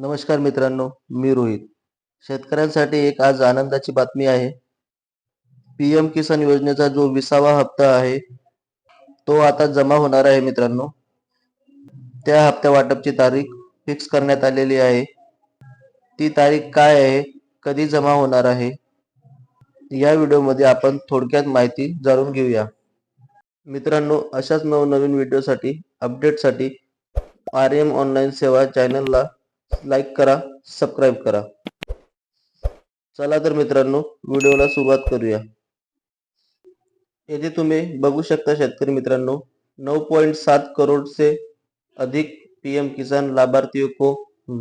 नमस्कार मित्रांनो मी रोहित. शेतकऱ्यांसाठी एक आज आनंदाची बातमी आहे. पी एम किसान योजनेचा जो विसावा हप्ता आहे तो आता जमा होणार आहे मित्रांनो. त्या हप्त्या वाटपची तारीख फिक्स करण्यात आलेली आहे. ती तारीख काय आहे कधी जमा होणार आहे या व्हिडिओमध्ये आपण थोडक्यात माहिती जाणून घेऊया. मित्रांनो अशाच नवनवीन व्हिडिओसाठी अपडेटसाठी आर एम ऑनलाईन सेवा चॅनलला लाईक करा सबस्क्राईब करा. चला तर मित्रांनो व्हिडिओला सुरुवात करूया. येथे तुम्ही बघू शकता शेतकरी मित्रांनो नऊ पॉईंट सात करोडचे अधिक पीएम किसान लाभार्थियों को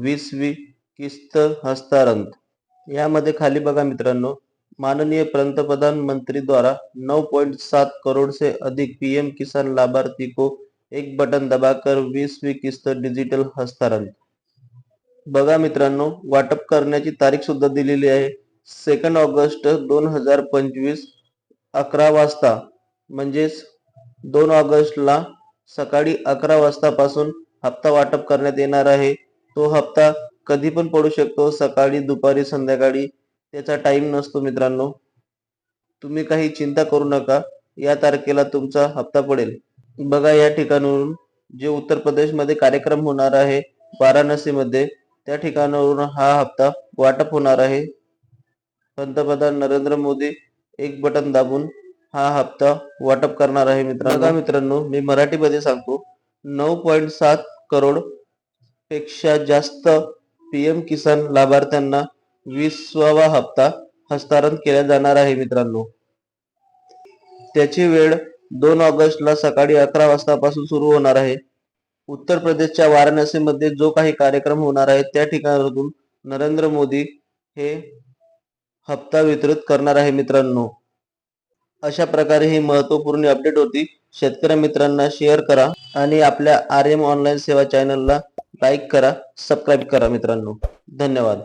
वीसवी किस्त हस्तांतरण यामध्ये खाली बघा मित्रांनो माननीय पंतप्रधान मंत्री द्वारा नौ पॉइंट सात करोड़ से अधिक पीएम किसान लाभार्थी को एक बटन दबाकर वीसवी किस्त डिजिटल हस्तांतरण बघा मित्रांनो वाटप करण्याची तारीख सुद्धा दिलेली आहे. सेकंड ऑगस्ट दोन हजार पंचवीस अकरा वाजता. म्हणजेच दोन ऑगस्टला सकाळी अकरा वाजतापासून हप्ता वाटप करण्यात येणार आहे. तो हप्ता कधी पण पडू शकतो सकाळी दुपारी संध्याकाळी. त्याचा टाइम नसतो मित्रांनो. तुम्ही काही चिंता करू नका. या तारखेला तुमचा हप्ता पडेल. बघा या ठिकाणावरून जे उत्तर प्रदेशमध्ये कार्यक्रम होणार आहे वाराणसीमध्ये. त्या ठिकाणावरून हा हप्ता वाटप होणार आहे. पंतप्रधान नरेंद्र मोदी एक बटन दाबून हा हप्ता वाटप करणार आहे मित्रांनो. मित्रांनो मी मराठीमध्ये सांगतो नऊ पॉईंट सात करोडपेक्षा जास्त पीएम किसान लाभार्थ्यांना वीसवा हप्ता हस्तांतरण केला जाणार आहे मित्रांनो. त्याची वेळ दोन ऑगस्टला सकाळी अकरा वाजतापासून सुरू होणार आहे. उत्तर प्रदेशच्या वाराणसीमध्ये जो काही कार्यक्रम होणार आहे त्या ठिकाणातून नरेंद्र मोदी हे हप्ता वितरित करणार आहे मित्रांनो. अशा प्रकारे ही महत्त्वपूर्ण अपडेट होती. शेतकरी मित्रांना शेअर करा आणि आपल्या आर एम ऑनलाईन सेवा चॅनलला लाईक करा सबस्क्राईब करा मित्रांनो. धन्यवाद.